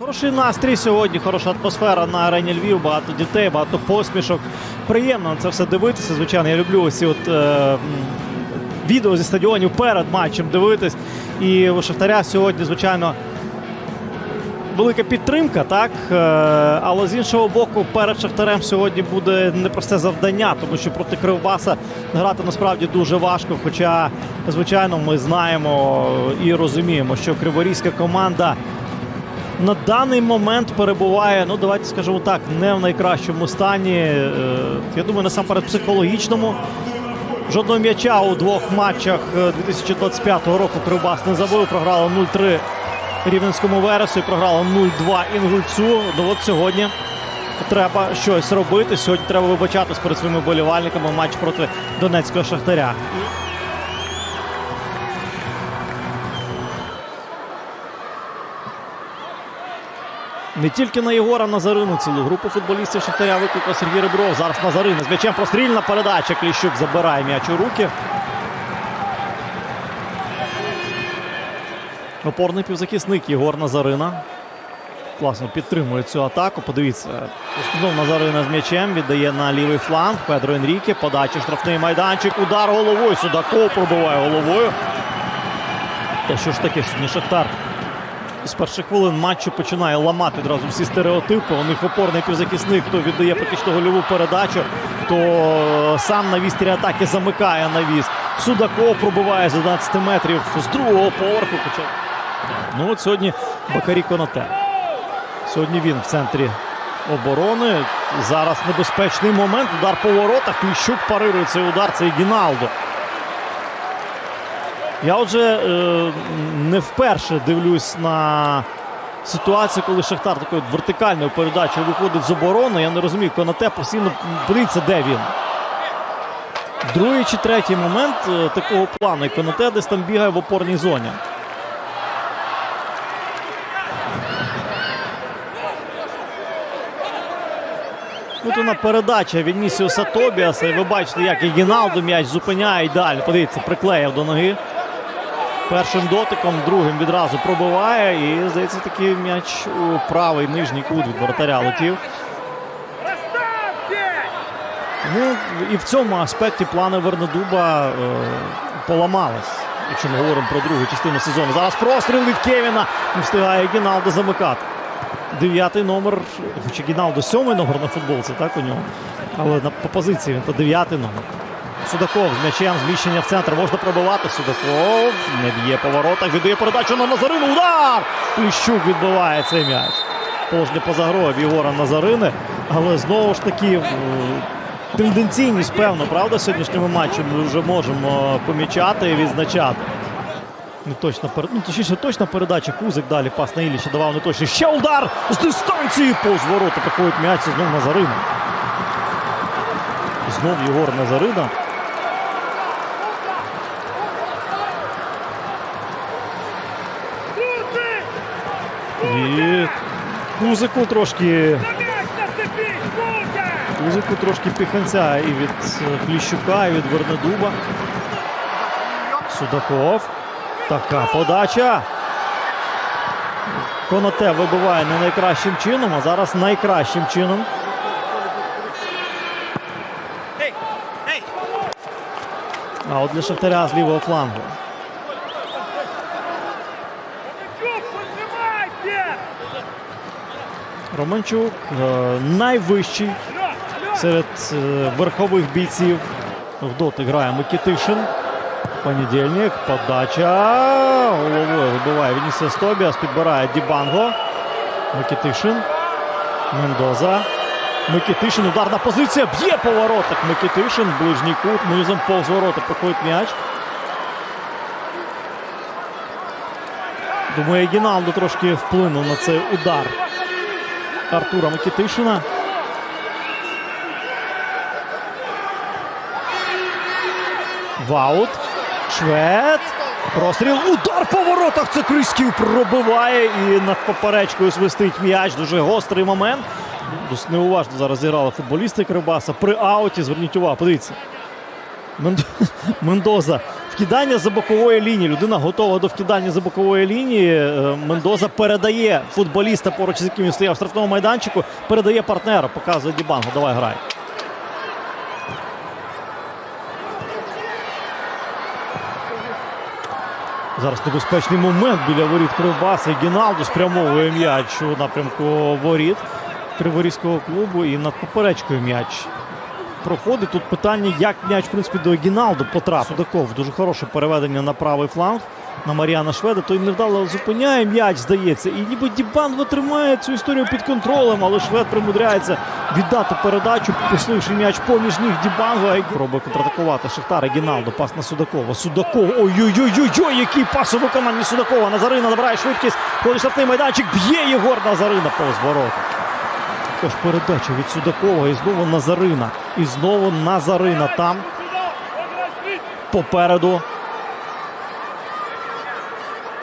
Хороший настрій сьогодні, хороша атмосфера на арені Львів, багато дітей, багато посмішок. Приємно на це все дивитися. Звичайно, я люблю ці от, е, відео зі стадіонів перед матчем дивитись. І у Шахтаря сьогодні, звичайно, велика підтримка, так? Е, але з іншого боку, перед Шахтарем сьогодні буде непросте завдання, тому що проти Кривбаса грати насправді дуже важко. Хоча, звичайно, ми знаємо і розуміємо, що криворізька команда на даний момент перебуває, ну давайте скажемо так, не в найкращому стані. Е, Я думаю, насамперед психологічному. Жодного м'яча у двох матчах е, 2025 року Кривбас не забив. Програла 0-3 Рівненському Вересу і програла 0-2 Інгульцю. Ну от сьогодні треба щось робити. Сьогодні треба вибачатись перед своїми болівальниками матч проти Донецького Шахтаря. Не тільки на Єгора Назарину цілу групу футболістів Шахтаря викликав Сергій Ребров. Зараз Назарина з м'ячем прострільна передача. Кліщук забирає м'яч у руки. Опорний півзахисник Єгор Назарина. Класно підтримує цю атаку. Подивіться, знов Назарина з м'ячем віддає на лівий фланг. Педро Енріке. Подача штрафний майданчик. Удар головою. Судаков пробиває головою. Та що ж таке сьогодні Шахтар? З перших хвилин матчу починає ламати одразу всі стереотипи. У них опорний півзахисник, хто віддає практично гольову передачу, то сам на вістрі атаки замикає навіс. Судаков пробиває з 11 метрів з другого поверху. Ну от сьогодні Бакарі Конате. Сьогодні він в центрі оборони. Зараз небезпечний момент. Удар по воротах. Кліщук парирує цей удар. Це Гіналдо. Я отже е, не вперше дивлюсь на ситуацію, коли Шахтар такою вертикальною передачею виходить з оборони. Я не розумію, Конате постійно подивіться, де він. Другий чи третій момент е, такого плану. І Конате десь там бігає в опорній зоні. Тут вона передача від Нісіуса Тобіаса. І ви бачите, як і Гіналду м'яч зупиняє і далі. Подивіться, приклеїв до ноги. Першим дотиком, другим відразу пробиває. І, здається, такий м'яч у правий нижній кут від воротаря летів. Ну, і в цьому аспекті плани Вернедуба е, поламались. Якщо ми говоримо про другу частину сезону. Зараз простріл від Кевіна. Не встигає Гіналдо замикати. Дев'ятий номер, хоча Гіналдо сьомий номер на футболці, так у нього. Але на, по позиції він то дев'ятий номер. Судаков з м'ячем, зміщення в центр. Можна пробивати. Судаков не б'є по воротах. Віддає передачу на Назарину. Удар! Кліщук відбиває цей м'яч. Положення поза грою в Єгора Назарини. Але знову ж таки. Тенденційність, певно, правда, сьогоднішньому матчі ми вже можемо помічати і відзначати. Не точна перед... ну, точніше, точна передача. Кузик далі пас на Ілліча давав не точно. Ще удар з дистанції повз ворота проходить м'яч. Це знов Назарина. Знов Єгор Назарина. І Кузику трошки. Кузику трошки піханця і від Кліщука, і від Вернедуба. Судаков. Така подача. Коноте вибиває не найкращим чином, а зараз найкращим чином. А от для Шахтаря з лівого флангу. Романчук е, найвищий серед е, верхових бійців. В доти грає Микітишин. Понедільник. Подача. Головою вибиває Вінісіас Тобіас. Підбирає Дібанго. Микітишин. Мендоза. Микітишин. Ударна позиція. Б'є по воротах. Микітишин. Ближній кут. Низом повз ворота проходить м'яч. Думаю, Гіналдо трошки вплинув на цей удар Артура Микітишина. Ваут. Швед. Простріл. Удар по воротах. Це Крисків пробиває і над поперечкою свистить м'яч. Дуже гострий момент. Досить неуважно зараз зіграли футболісти Кривбаса. При ауті. Зверніть увагу, подивіться. Мендоза Вкидання за бокової лінії. Людина готова до вкидання за бокової лінії. Е, Мендоза передає футболіста, поруч з яким він стояв в штрафному майданчику. Передає партнера, показує Дібанго. Давай грай. Зараз небезпечний момент біля воріт Кривбаса. Гіналду спрямовує м'яч у напрямку воріт Криворізького клубу. І над поперечкою м'яч проходить. Тут питання, як м'яч в принципі, до Гіналду потрапив. Судаков дуже хороше переведення на правий фланг на Мар'яна Шведа. Той невдало зупиняє м'яч, здається. І ніби Дібанго тримає цю історію під контролем, але Швед примудряється віддати передачу, посливши м'яч поміж ніг Дібанго. Пробує контратакувати Шахтар. і Пас на Судакова. Судаков. Ой-ой-ой, який пас у виконанні Судакова. Назарина набирає швидкість. Ходить штрафний майданчик. Б'є Єгор Назарина повз ворота. Також передача від Судакова. І знову Назарина. І знову Назарина там. Попереду.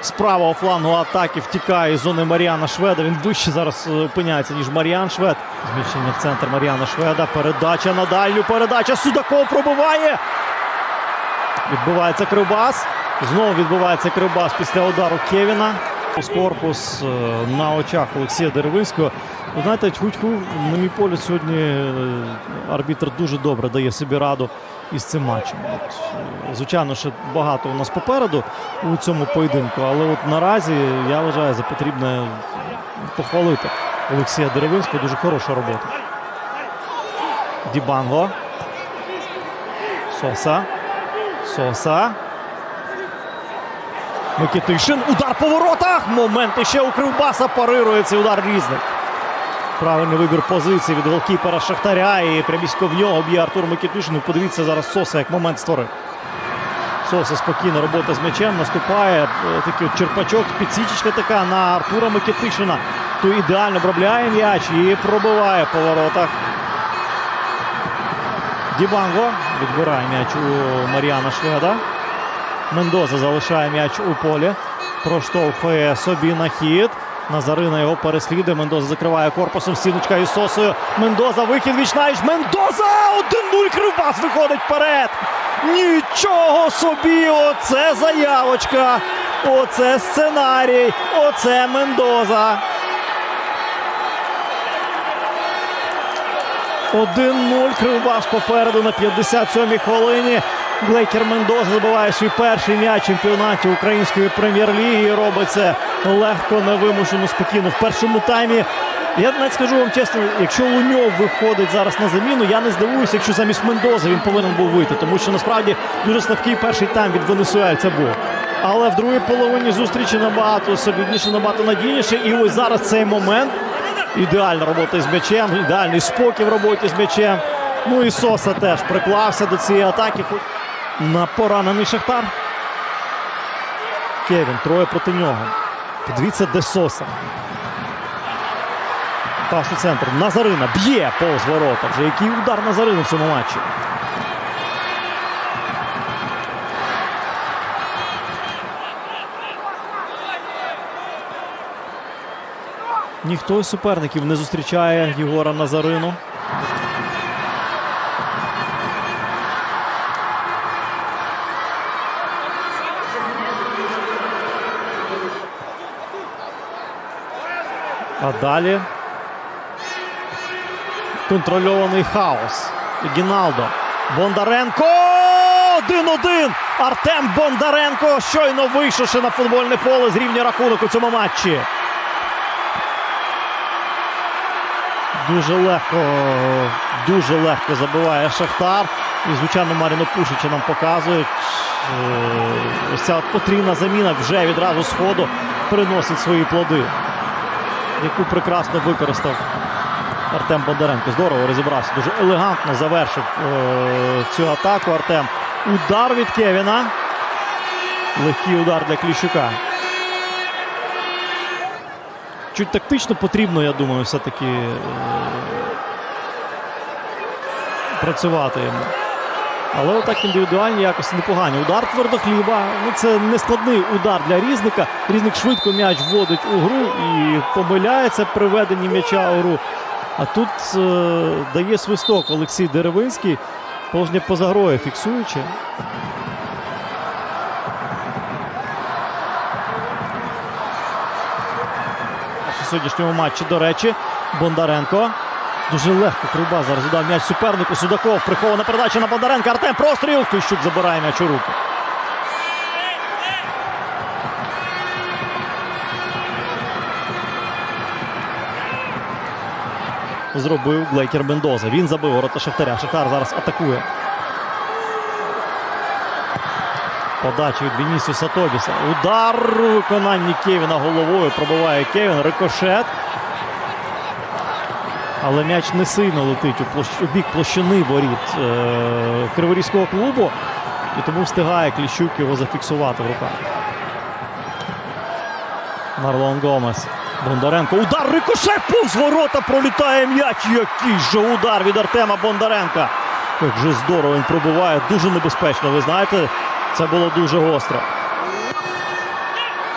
З правого флангу атаки втікає із зони Маріана Шведа. Він вище зараз е, опиняється, ніж Маріан Швед. Зміщення в центр Маріана Шведа. Передача на дальню. Передача. Судаков пробиває. Відбувається Кривбас. Знову відбувається Кривбас після удару Кевіна. Корпус е, на очах Олексія Деревинського. Ви знаєте, тьху-тьху, на мій погляд, сьогодні е, арбітр дуже добре дає собі раду із цим матчем. От, е, звичайно, ще багато у нас попереду у цьому поєдинку, але от наразі я вважаю за потрібне похвалити Олексія Деревинського. Дуже хороша робота. Дібанго. Соса. Соса. Микитишин. Удар по воротах. Момент іще у Кривбаса парирує цей удар різник. Правильний вибір позиції від голкіпера Шахтаря. І прямісько в нього б'є Артур Микитишин. Ну, Подивіться зараз Соса, як момент створив. Соса спокійна робота з м'ячем. Наступає е, такий черпачок, підсічечка така на Артура Микитишина. Той ідеально обробляє м'яч і пробиває по воротах. Дібанго відбирає м'яч у Маріана Шведа. Мендоза залишає м'яч у полі. Проштовхує собі на хід. Назарина його переслідує. Мендоза закриває корпусом. Стіночка із Сосою. Мендоза вихід вічнаєш. Мендоза! 1-0 Кривбас виходить вперед. Нічого собі! Оце заявочка! Оце сценарій! Оце Мендоза! 1-0 Кривбас попереду на 57-й хвилині. Глейкер Мендоза забиває свій перший м'яч чемпіонаті української прем'єр-ліги. і Робить це легко, невимушено, спокійно. В першому таймі. Я навіть скажу вам чесно, якщо Луньов виходить зараз на заміну, я не здивуюся, якщо замість Мендози він повинен був вийти, тому що насправді дуже слабкий перший тайм від Венесуельця був. Але в другій половині зустрічі набагато солідніше, набагато надійніше. І ось зараз цей момент. Ідеальна робота з м'ячем, ідеальний спокій в роботі з м'ячем. Ну і Соса теж приклався до цієї атаки. На поранений Шахтар. Кевін троє проти нього. Подивіться, де Соса. Пас у центр. Назарина б'є повз ворота. Вже який удар Назарини в цьому матчі. Ніхто із суперників не зустрічає Єгора Назарину. А далі контрольований хаос. Гіналдо. Бондаренко. 1-1. Артем Бондаренко щойно вийшовши на футбольне поле з рівня рахунок у цьому матчі. Дуже легко, дуже легко забиває Шахтар. І, звичайно, Маріно Пушича нам показують. е, Ось ця потрібна заміна вже відразу з ходу приносить свої плоди, яку прекрасно використав Артем Бондаренко. Здорово розібрався. Дуже елегантно завершив е, цю атаку Артем. Удар від Кевіна. Легкий удар для Кліщука. Чуть тактично потрібно, я думаю, все-таки е, працювати йому. Але отак індивідуальні якості непогані. Удар твердохліба. Ну, Це нескладний удар для різника. Різник швидко м'яч вводить у гру і помиляється при веденні м'яча у гру. А тут е дає свисток Олексій Деревинський. Положення поза грою фіксуючи. У сьогоднішньому матчі, до речі, Бондаренко. Дуже легко Кривбас зараз віддав м'яч супернику. Судаков. Прихована передача на Бондаренка. Артем простріл. Кліщук забирає м'яч у руки. Зробив Глейкер Бендоза. Він забив ворота Шахтаря. Шахтар зараз атакує. Подача від Вінісіуса Тобіса. Удар у виконанні Кевіна головою. Пробиває Кевін. Рикошет. Але м'яч не сильно летить у, площ... у бік площини воріт е... Криворізького клубу. І тому встигає Кліщук його зафіксувати в руках. Марлон Гомес. Бондаренко. Удар рикошет повз ворота пролітає м'яч. Який же удар від Артема Бондаренка. Як же здорово він пробиває. Дуже небезпечно. Ви знаєте, це було дуже гостро.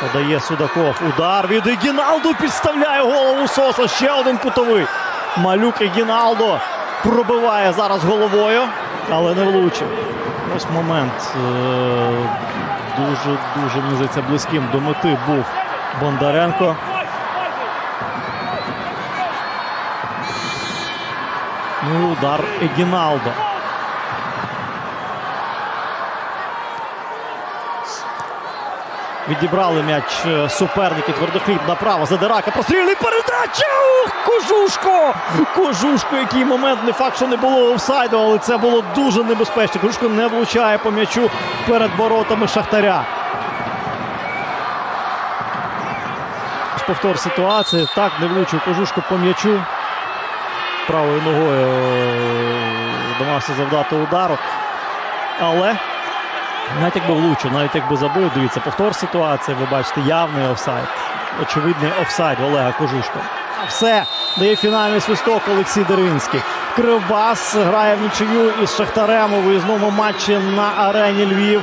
Подає Судаков. Удар від Егіналду підставляє голову Соса. Ще один кутовий. Малюк Егіналдо пробиває зараз головою, але не влучив. Ось момент дуже-дуже мізиться близьким до мети був Бондаренко. Ну удар Егіналдо. Відібрали м'яч е, суперники твердохліб направо. Задирака прострільний передача. Кожушко! Кожушко, який момент не факт, що не було офсайду, але це було дуже небезпечно. Кожушко не влучає по м'ячу перед воротами Шахтаря. Повтор ситуації. Так, не влучив Кожушко по м'ячу. Правою ногою е, домагався завдати удару. Але навіть якби влучив, навіть якби забив, дивіться, повтор ситуації, ви бачите, явний офсайд. Очевидний офсайд Олега Кожушка. Все, дає фінальний свисток Олексій Деринський. Кривбас грає в нічию із Шахтарем у виїзному матчі на арені Львів.